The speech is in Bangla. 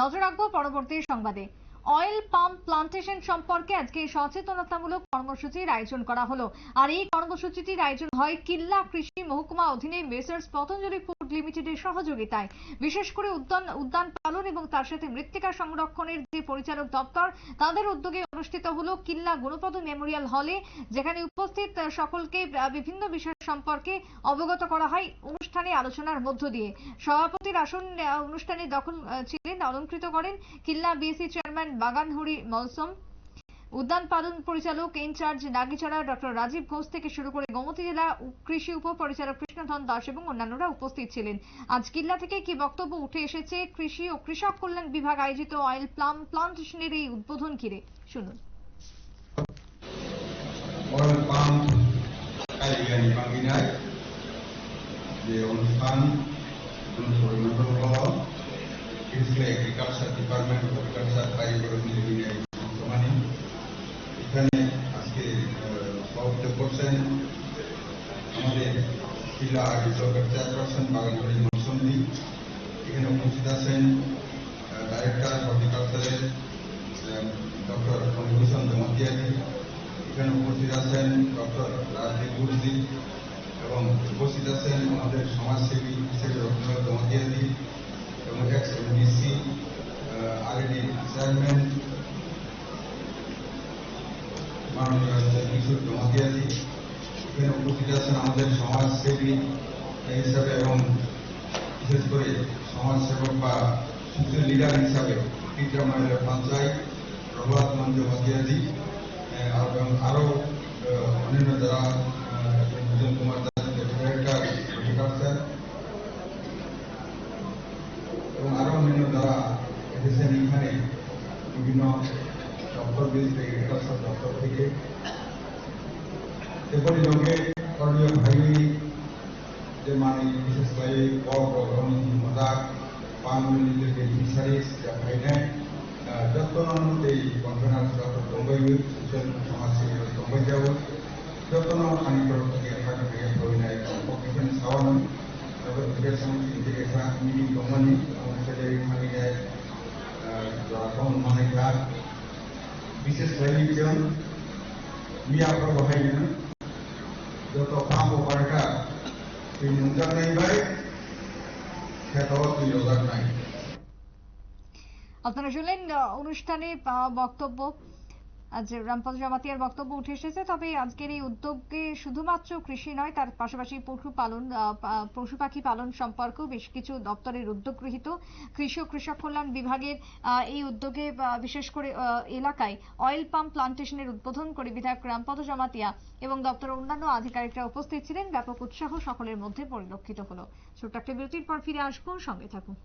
নজর রাখব পরবর্তী সংবাদে। অয়েল পাম্প প্লান্টেশন সম্পর্কে আজকে সচেতনতামূলক কর্মসূচির আয়োজন করা হলো। আর এই কর্মসূচিটির আয়োজন হয় কিল্লা কৃষি মহকুমা অধীনে মেসার্স পতঞ্জলি ফুড লিমিটেডের সহযোগিতায়। বিশেষ করে উদ্যান উদ্যান পালন এবং তার সাথে মৃত্তিকা সংরক্ষণের যে পরিচালক দপ্তর, তাদের উদ্যোগে অনুষ্ঠিত হলো কিল্লা গুণপদ মেমোরিয়াল হলে, যেখানে উপস্থিত সকলকে বিভিন্ন বিষয় সম্পর্কে অবগত করা হয় অনুষ্ঠানে আলোচনার মধ্য দিয়ে। সভাপতির আসন অনুষ্ঠানে দখল ছিলেন, অলঙ্কৃত করেন কিল্লা বিএসসি চেয়ারম্যান বাগানহরি মলসম। উদ্যান পালন পরিচালক in charge Nagichara doctor Rajib Ghosh থেকে শুরু করে গোমতী জেলা কৃষি উপপরিচালক কৃষ্ণধন দাস এবং অন্যান্যরা উপস্থিত ছিলেন। আজ কিল্লা থেকে কি বক্তব্য উঠে এসেছে কৃষি ও কৃষক কল্যাণ বিভাগ আয়োজিত অয়েল প্লাম প্লান্টেশনের এই উদ্বোধন ঘিরে। শুনুন। অয়েল পাম্প কারিগরি বাগিনায় যে অনুষ্ঠান পরিণত হল কৃষি এগ্রিকালচার ডিপার্টমেন্ট এগ্রিকালচার কারিগরি মিলিয়ে বর্তমানে এখানে আজকে আহ, সভাপতিত্ব করছেন আমাদের জেলা আয়োজকের চেয়ারপারসন বাগানবাড়ি মৌসুমী এখানে উপস্থিত আছেন ডাইরেক্টর হর্টিকালচারের ডক্টর ফণিভূষণ জমাতিয়াজি এখানে উপস্থিত আছেন ডক্টর রাজদীপ গুরুজি এবং উপস্থিত আছেন আমাদের সমাজসেবী হিসেবে রবীন্দ্রনাথ জমাতিয়াজি এবং এক্স এমডিসি আরএডি চেয়ারম্যান, মাননীয় কিশোর জমাতিয়াজি এখানে উপস্থিত আছেন আমাদের সমাজসেবী হিসাবে এবং বিশেষ করে সমাজসেবক বা সোশ্যাল লিডার হিসাবে টিচামাইল পঞ্চায়েত প্রভাত মঞ্চ মতিয়াজি এবং আরও আহ, অন্যান্য যারা আহ, ভূষণ কুমার দাস ডিরেক্টর এগ্রিকালচার এবং আরও অন্যান্য যারা এসেছেন এখানে বিভিন্ন দপ্তর বিএসপি এগ্রিকালচার দপ্তর থেকে এপরি লোকে করণীয় ভাই যেমানে বিশেষ করে বড় বড় মজাক পানগুলির যে ফিশারিজ ভাইনে যত্ন এই কনফারেন্স ডক্টর তম্বাই সুশীল সমাজসেবী তম্বাই যাব যত্ন খানি থেকে খানি থেকে প্রবিনায় কম্পিটিশন সাওয়ান তারপর এডুকেশন ইন্টিগ্রেশন মিনি কোম্পানি সেটা খানি যায় যখন মানে কার বিশেষ যত কাম ওপারটা তুই নাই ভাই খেতাও তুই নাই। আপনারা শুনলেন অনুষ্ঠানে বক্তব্য। আজ রামপদ জামাতিয়ার বক্তব্য উঠে এসেছে, তবে আজকের এই উদ্যোগে শুধুমাত্র কৃষি নয়, তার পাশাপাশি পশু পালন পশু পাখি পালন সম্পর্কেও বেশ কিছু দপ্তরের উদ্যোগ গৃহীত। কৃষি ও কৃষক কল্যাণ বিভাগের এই উদ্যোগে বিশেষ করে এলাকায় অয়েল পাম্প প্লান্টেশনের উদ্বোধন করে বিধায়ক রামপদ জামাতিয়া এবং দপ্তরের অন্যান্য আধিকারিকরা উপস্থিত ছিলেন। ব্যাপক উৎসাহ সকলের মধ্যে পরিলক্ষিত হলো। ছোট্ট একটা বিরতির পর ফিরে আসব, সঙ্গে থাকুন।